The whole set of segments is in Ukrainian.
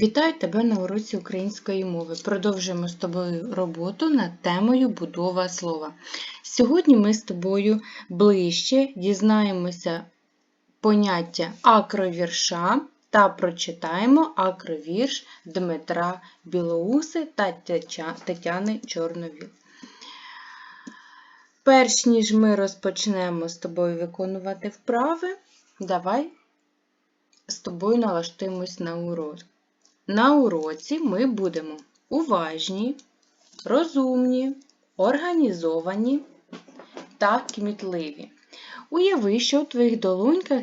Вітаю тебе на уроці української мови. Продовжуємо з тобою роботу над темою будова слова. Сьогодні ми з тобою ближче дізнаємося поняття акровірша та прочитаємо акровірш Дмитра Білоуси та Тетяни Чорновіл. Перш ніж ми розпочнемо з тобою виконувати вправи, давай з тобою налаштуємось на урок. На уроці ми будемо уважні, розумні, організовані та кмітливі. Уяви, що у твоїх долоньках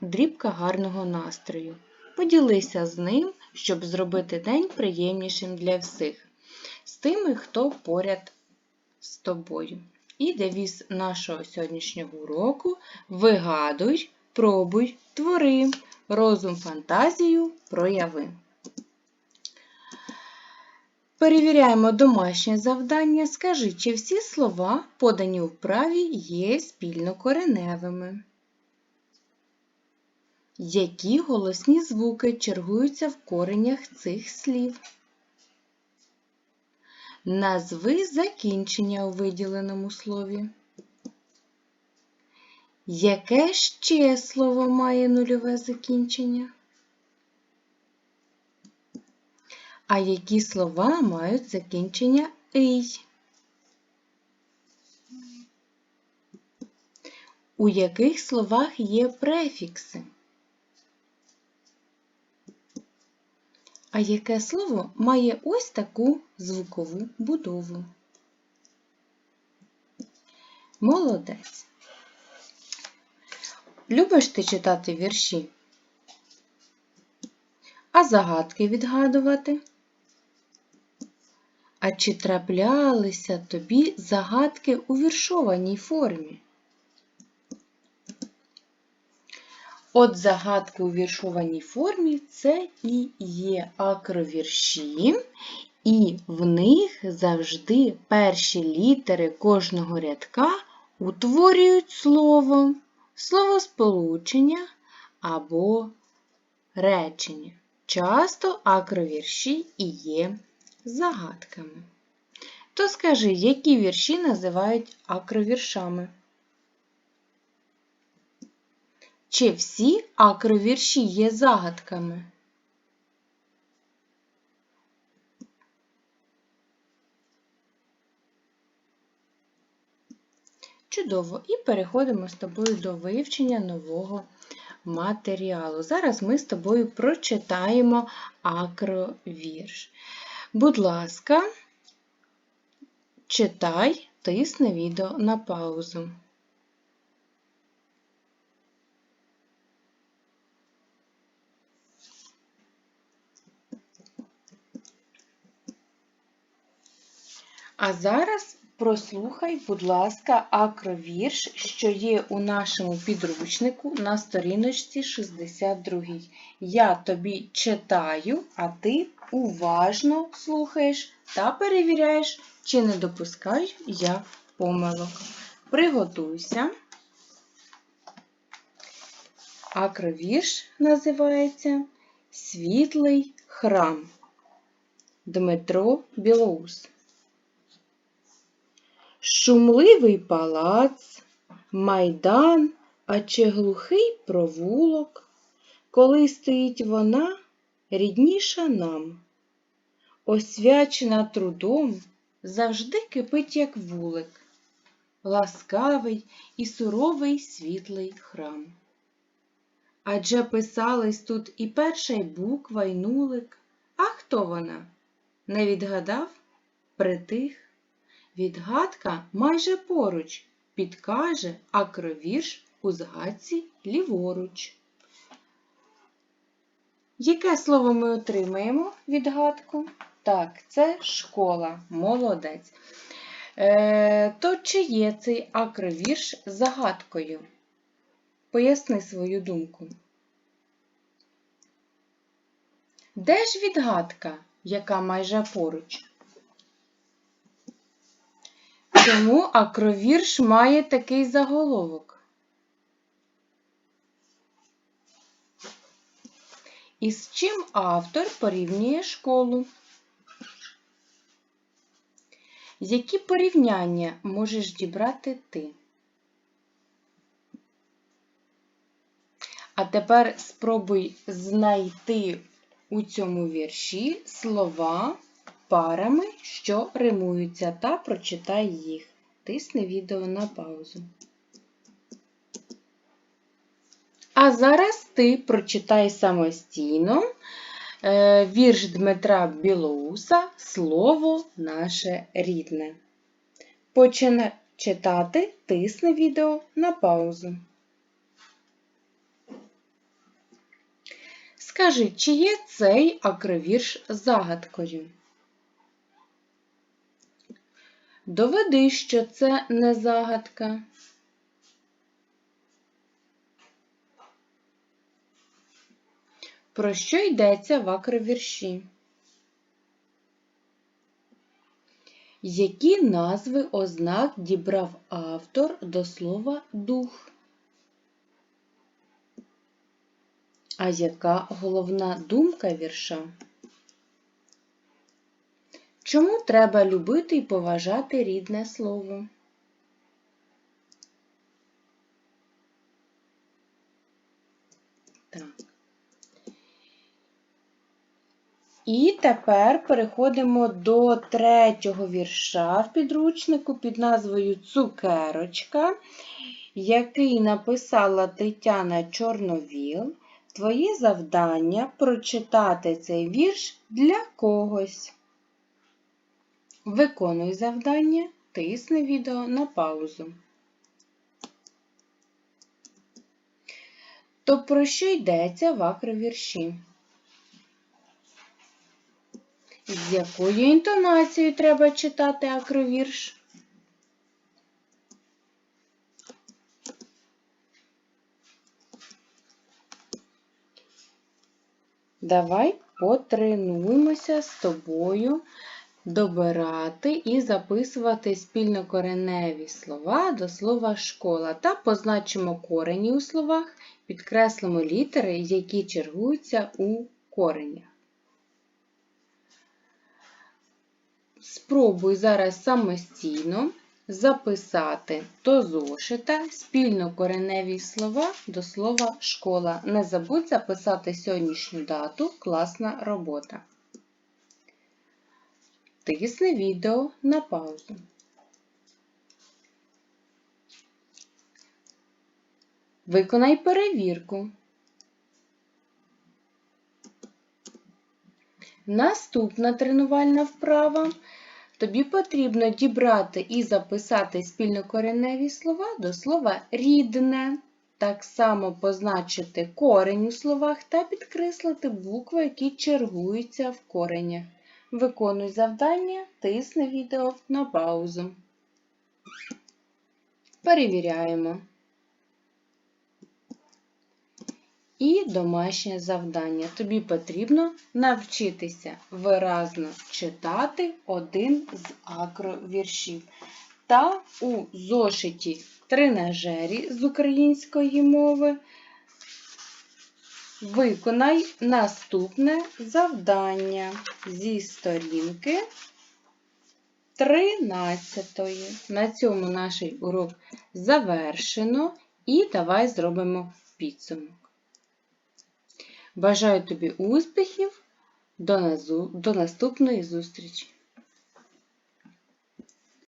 дрібка гарного настрою. Поділися з ним, щоб зробити день приємнішим для всіх, з тими, хто поряд з тобою. І девіз нашого сьогоднішнього уроку вигадуй, пробуй, твори, розум, фантазію прояви. Перевіряємо домашнє завдання. Скажи, чи всі слова, подані у вправі, є спільнокореневими? Які голосні звуки чергуються в коренях цих слів? Назви закінчення у виділеному слові. Яке ще слово має нульове закінчення? А які слова мають закінчення «ий»? У яких словах є префікси? А яке слово має ось таку звукову будову? Молодець. Любиш ти читати вірші? А загадки відгадувати? А чи траплялися тобі загадки у віршованій формі? От загадки у віршованій формі це і є акровірші, і в них завжди перші літери кожного рядка утворюють слово, словосполучення або речення. Часто акровірші і є загадками. То скажи, які вірші називають акровіршами? Чи всі акровірші є загадками? Чудово! І переходимо з тобою до вивчення нового матеріалу. Зараз ми з тобою прочитаємо акровірш. Будь ласка, читай, тисни відео на паузу. А зараз прослухай, будь ласка, акровірш, що є у нашому підручнику на сторіночці 62. Я тобі читаю, а ти уважно слухаєш та перевіряєш, чи не допускаю я помилок. Приготуйся. Акровірш називається Світлий храм. Дмитро Білоус. Шумливий палац, майдан, а чи глухий провулок, коли стоїть вона рідніша нам, освячена трудом, завжди кипить, як вулик, ласкавий і суровий світлий храм. Адже писались тут і перша й буква, й нулик. А хто вона? Не відгадав? Притих. Відгадка майже поруч підкаже акровірш у згадці ліворуч. Яке слово ми отримаємо відгадку? Так, це школа, молодець. Е, То чи є цей акровірш загадкою? Поясни свою думку. Де ж відгадка, яка майже поруч? Чому акровірш має такий заголовок? Із чим автор порівнює школу? Які порівняння можеш дібрати ти? А тепер спробуй знайти у цьому вірші слова парами, що римуються, та прочитай їх. Тисни відео на паузу. А зараз ти прочитай самостійно е, вірш Дмитра Білоуса Слово наше рідне. Починай читати, тисни відео на паузу. Скажи, чи є цей акровірш загадкою? Доведи, що це не загадка. Про що йдеться в акровірші? Які назви ознак дібрав автор до слова дух? А яка головна думка вірша? Чому треба любити і поважати рідне слово? Так. І тепер переходимо до третього вірша в підручнику під назвою Цукерочка, який написала Тетяна Чорновіл. Твоє завдання прочитати цей вірш для когось. Виконуй завдання, тисни відео на паузу. То про що йдеться в акровірші? З якою інтонацією треба читати акровірш? Давай потренуємося з тобою добирати і записувати спільнокореневі слова до слова школа та позначимо корені у словах, підкреслимо літери, які чергуються у коренях. Спробуй зараз самостійно записати до зошита спільнокореневі слова до слова школа. Не забудь записати сьогоднішню дату класна робота. Тисни відео на паузу. Виконай перевірку. Наступна тренувальна вправа. Тобі потрібно дібрати і записати спільнокореневі слова до слова рідне. Так само позначити корень у словах та підкреслити букви, які чергуються в коренях. Виконуй завдання, тисни відео на паузу. Перевіряємо. І домашнє завдання. Тобі потрібно навчитися виразно читати один з акровіршів. Та у зошиті тренажері з української мови виконай наступне завдання зі сторінки 13. На цьому наш урок завершено, і давай зробимо підсумок. Бажаю тобі успіхів, до наступної зустрічі!